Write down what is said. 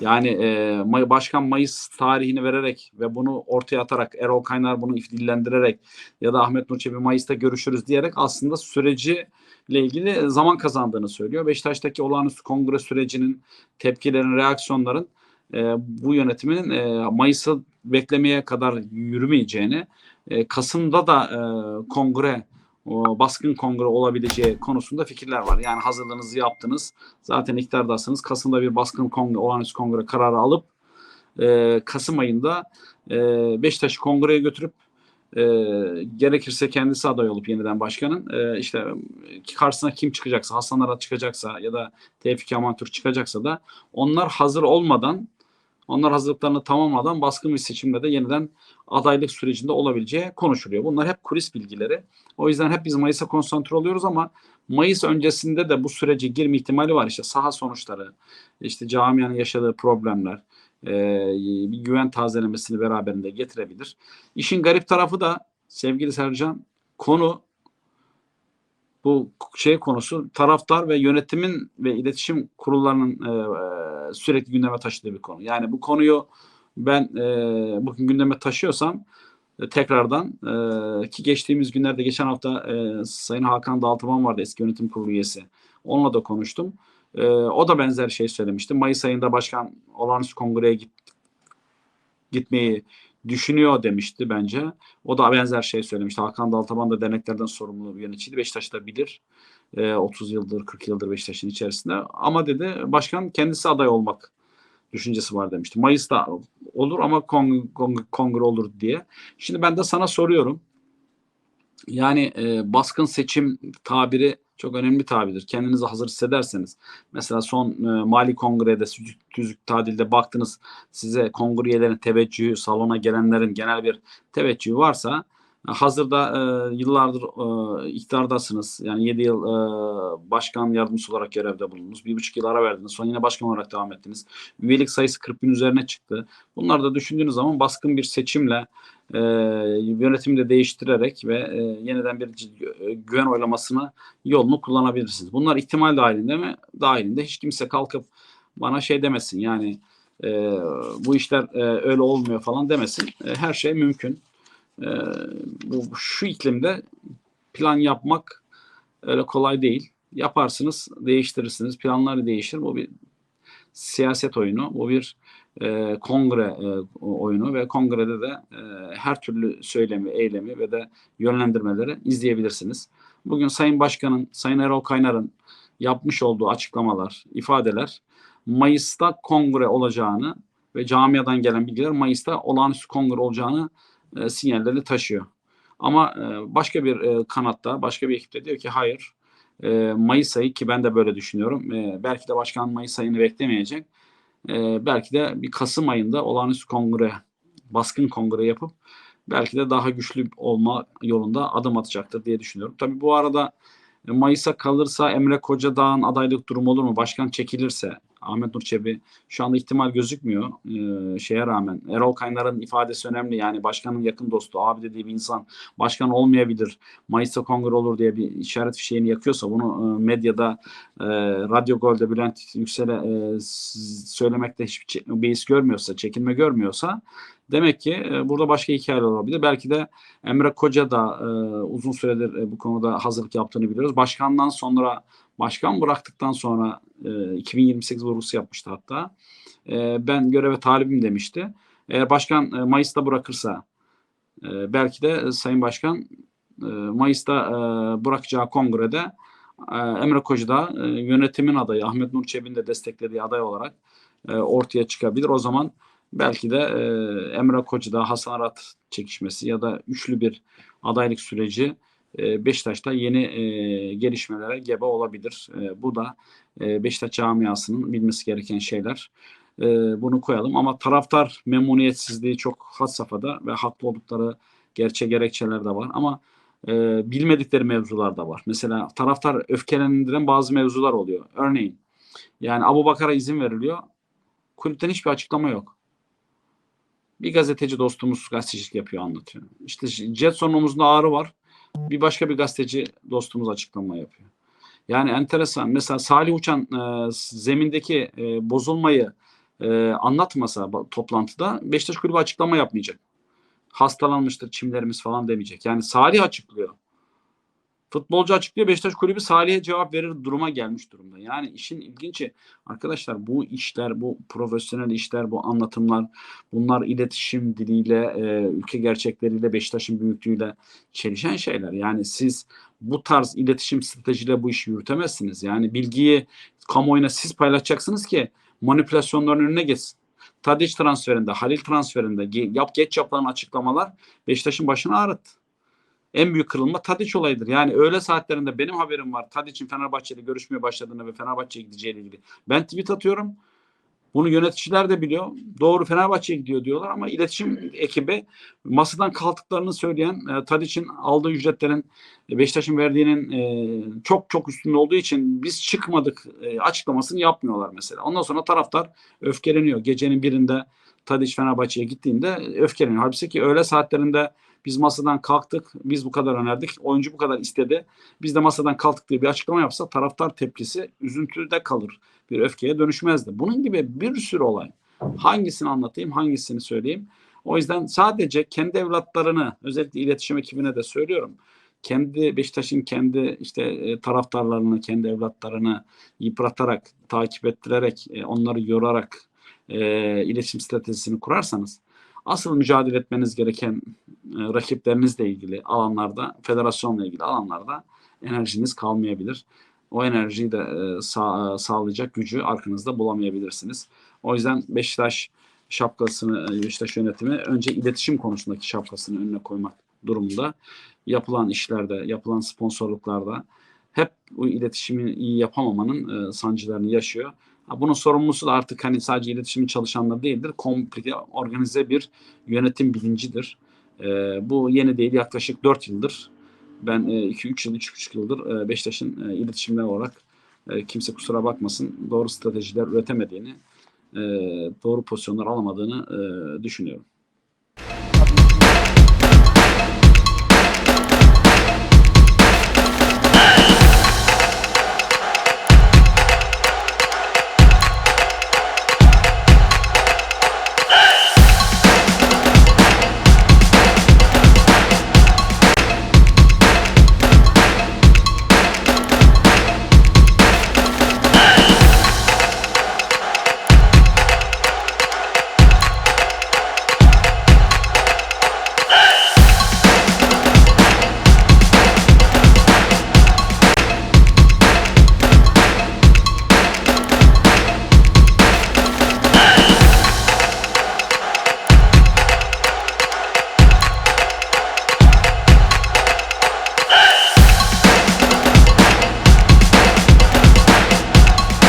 Yani e, Başkan Mayıs tarihini vererek ve bunu ortaya atarak Erol Kaynar bunu dillendirerek ya da Ahmet Nur Çebi Mayıs'ta görüşürüz diyerek aslında süreci ile ilgili zaman kazandığını söylüyor. Beşiktaş'taki olağanüstü kongre sürecinin tepkilerin, reaksiyonların e, bu yönetimin e, Mayıs'ı beklemeye kadar yürümeyeceğini, e, Kasım'da da e, kongre baskın kongre olabileceği konusunda fikirler var. Yani hazırlığınızı yaptınız. Zaten iktidardasınız. Kasım'da bir baskın kongre, olağanüstü kongre kararı alıp e, Kasım ayında e, Beşiktaş'ı kongreye götürüp e, gerekirse kendisi aday olup yeniden başkanın e, işte karşısına kim çıkacaksa Hasan Arat çıkacaksa ya da Tevfik Amantür çıkacaksa da onlar hazır olmadan onlar hazırlıklarını tamamladan baskın bir seçimde de yeniden adaylık sürecinde olabileceği konuşuluyor. Bunlar hep kulis bilgileri. O yüzden hep biz Mayıs'a konsantre oluyoruz ama Mayıs öncesinde de bu sürece girme ihtimali var. İşte saha sonuçları, işte camianın yaşadığı problemler, e, bir güven tazelemesini beraberinde getirebilir. İşin garip tarafı da sevgili Sercan konu bu şey konusu taraftar ve yönetimin ve iletişim kurullarının e, e, sürekli gündeme taşıdığı bir konu. Yani bu konuyu ben e, bugün gündeme taşıyorsam e, tekrardan e, ki geçtiğimiz günlerde geçen hafta e, Sayın Hakan Daltıman vardı eski yönetim kurulu üyesi. Onunla da konuştum. E, o da benzer şey söylemişti. Mayıs ayında başkan olağanüstü kongreye git, gitmeyi düşünüyor demişti bence. O da benzer şey söylemişti. Hakan Daltaban da derneklerden sorumlu bir yöneticiydi. Beşiktaş'ta bilir. E, 30 yıldır, 40 yıldır Beşiktaş'ın içerisinde. Ama dedi başkan kendisi aday olmak düşüncesi var demişti. Mayıs'ta olur ama kongre, kongre, kongre olur diye. Şimdi ben de sana soruyorum. Yani e, baskın seçim tabiri çok önemli tabirdir. Kendinizi hazır hissederseniz. Mesela son e, Mali Kongre'de Süzük Tüzük Tadil'de baktınız size kongre üyelerinin teveccühü, salona gelenlerin genel bir teveccühü varsa hazırda e, yıllardır e, iktidardasınız. Yani 7 yıl e, başkan yardımcısı olarak görevde bulundunuz. Bir buçuk yıl ara verdiniz. Sonra yine başkan olarak devam ettiniz. Üyelik sayısı 40 bin üzerine çıktı. Bunları da düşündüğünüz zaman baskın bir seçimle e, yönetimi de değiştirerek ve e, yeniden bir e, güven oylamasına yolunu kullanabilirsiniz. Bunlar ihtimal dahilinde mi? Dahilinde. Hiç kimse kalkıp bana şey demesin yani e, bu işler e, öyle olmuyor falan demesin. E, her şey mümkün. E, bu şu iklimde plan yapmak öyle kolay değil. Yaparsınız, değiştirirsiniz. Planları değişir. Bu bir siyaset oyunu. Bu bir e, kongre e, oyunu ve kongrede de e, her türlü söylemi, eylemi ve de yönlendirmeleri izleyebilirsiniz. Bugün Sayın Başkan'ın, Sayın Erol Kaynar'ın yapmış olduğu açıklamalar, ifadeler Mayıs'ta kongre olacağını ve camiadan gelen bilgiler Mayıs'ta olağanüstü kongre olacağını e, sinyalleri taşıyor. Ama e, başka bir e, kanatta, başka bir ekipte diyor ki hayır e, Mayıs ayı ki ben de böyle düşünüyorum. E, belki de başkan Mayıs ayını beklemeyecek. E, belki de bir Kasım ayında olağanüstü kongre, baskın kongre yapıp belki de daha güçlü olma yolunda adım atacaktır diye düşünüyorum. Tabii bu arada e, Mayıs'a kalırsa Emre Kocadağ'ın adaylık durumu olur mu? Başkan çekilirse Ahmet Nur Çebi şu anda ihtimal gözükmüyor ee, şeye rağmen. Erol Kaynar'ın ifadesi önemli yani başkanın yakın dostu abi dediği bir insan başkan olmayabilir. Mayıs'ta kongre olur diye bir işaret fişeğini yakıyorsa bunu e, medyada e, Radyo Gol'de Bülent Yüksel'e e, söylemekte hiçbir beis görmüyorsa, çekinme görmüyorsa Demek ki e, burada başka hikayeler olabilir. Belki de Emre Koca da e, uzun süredir e, bu konuda hazırlık yaptığını biliyoruz. Başkandan sonra, başkan bıraktıktan sonra e, 2028 vurgusu yapmıştı hatta. E, ben göreve talibim demişti. Eğer başkan e, Mayıs'ta bırakırsa e, belki de Sayın Başkan e, Mayıs'ta e, bırakacağı kongrede e, Emre Koca da e, yönetimin adayı Ahmet Nur Çebi'nin de desteklediği aday olarak e, ortaya çıkabilir. O zaman Belki de e, Emre Koç'da Hasan Arat çekişmesi ya da üçlü bir adaylık süreci e, Beşiktaş'ta yeni e, gelişmelere gebe olabilir. E, bu da e, Beşiktaş camiasının bilmesi gereken şeyler. E, bunu koyalım ama taraftar memnuniyetsizliği çok had safhada ve haklı oldukları gerçek gerekçeler de var ama e, bilmedikleri mevzular da var. Mesela taraftar öfkelendiren bazı mevzular oluyor. Örneğin yani Abu Bakar'a izin veriliyor. Kulüpten hiçbir açıklama yok. Bir gazeteci dostumuz gazetecilik yapıyor anlatıyor. İşte Jetson omuzunda ağrı var. Bir başka bir gazeteci dostumuz açıklama yapıyor. Yani enteresan. Mesela Salih Uçan e, zemindeki e, bozulmayı e, anlatmasa toplantıda Beşiktaş kulübü açıklama yapmayacak. Hastalanmıştır çimlerimiz falan demeyecek. Yani Salih açıklıyor. Futbolcu açıklıyor Beşiktaş kulübü Salih'e cevap verir duruma gelmiş durumda. Yani işin ilginci arkadaşlar bu işler, bu profesyonel işler, bu anlatımlar, bunlar iletişim diliyle, e, ülke gerçekleriyle, Beşiktaş'ın büyüklüğüyle çelişen şeyler. Yani siz bu tarz iletişim stratejiyle bu işi yürütemezsiniz. Yani bilgiyi kamuoyuna siz paylaşacaksınız ki manipülasyonların önüne geçsin. Tadiç transferinde, Halil transferinde yap geç yapılan açıklamalar Beşiktaş'ın başını ağrıttı. En büyük kırılma Tadiç olayıdır. Yani öğle saatlerinde benim haberim var. Tadiç'in Fenerbahçe'yle görüşmeye başladığını ve Fenerbahçe'ye gideceğiyle ilgili. Ben tweet atıyorum. Bunu yöneticiler de biliyor. Doğru Fenerbahçe'ye gidiyor diyorlar ama iletişim ekibi masadan kalktıklarını söyleyen e, Tadiç'in aldığı ücretlerin e, Beşiktaş'ın verdiğinin e, çok çok üstünde olduğu için biz çıkmadık e, açıklamasını yapmıyorlar mesela. Ondan sonra taraftar öfkeleniyor. Gecenin birinde Tadiç Fenerbahçe'ye gittiğinde öfkeleniyor. Halbuki ki öğle saatlerinde biz masadan kalktık, biz bu kadar önerdik, oyuncu bu kadar istedi. Biz de masadan kalktık diye bir açıklama yapsa taraftar tepkisi üzüntüde kalır. Bir öfkeye dönüşmezdi. Bunun gibi bir sürü olay. Hangisini anlatayım, hangisini söyleyeyim? O yüzden sadece kendi evlatlarını, özellikle iletişim ekibine de söylüyorum. Kendi Beşiktaş'ın kendi işte e, taraftarlarını, kendi evlatlarını yıpratarak, takip ettirerek, e, onları yorarak e, iletişim stratejisini kurarsanız asıl mücadele etmeniz gereken e, rakiplerinizle ilgili alanlarda, federasyonla ilgili alanlarda enerjiniz kalmayabilir. O enerjiyi de e, sağ, sağlayacak gücü arkanızda bulamayabilirsiniz. O yüzden Beşiktaş şapkasını, e, Beşiktaş yönetimi önce iletişim konusundaki şapkasını önüne koymak durumunda. Yapılan işlerde, yapılan sponsorluklarda hep bu iletişimi iyi yapamamanın e, sancılarını yaşıyor. Bunun sorumlusu da artık hani sadece iletişimin çalışanları değildir. Komplike, organize bir yönetim bilincidir. E, bu yeni değil yaklaşık 4 yıldır ben 2-3 yıl, 3,5 yıldır e, Beşiktaş'ın e, iletişimler olarak e, kimse kusura bakmasın doğru stratejiler üretemediğini, e, doğru pozisyonlar alamadığını e, düşünüyorum.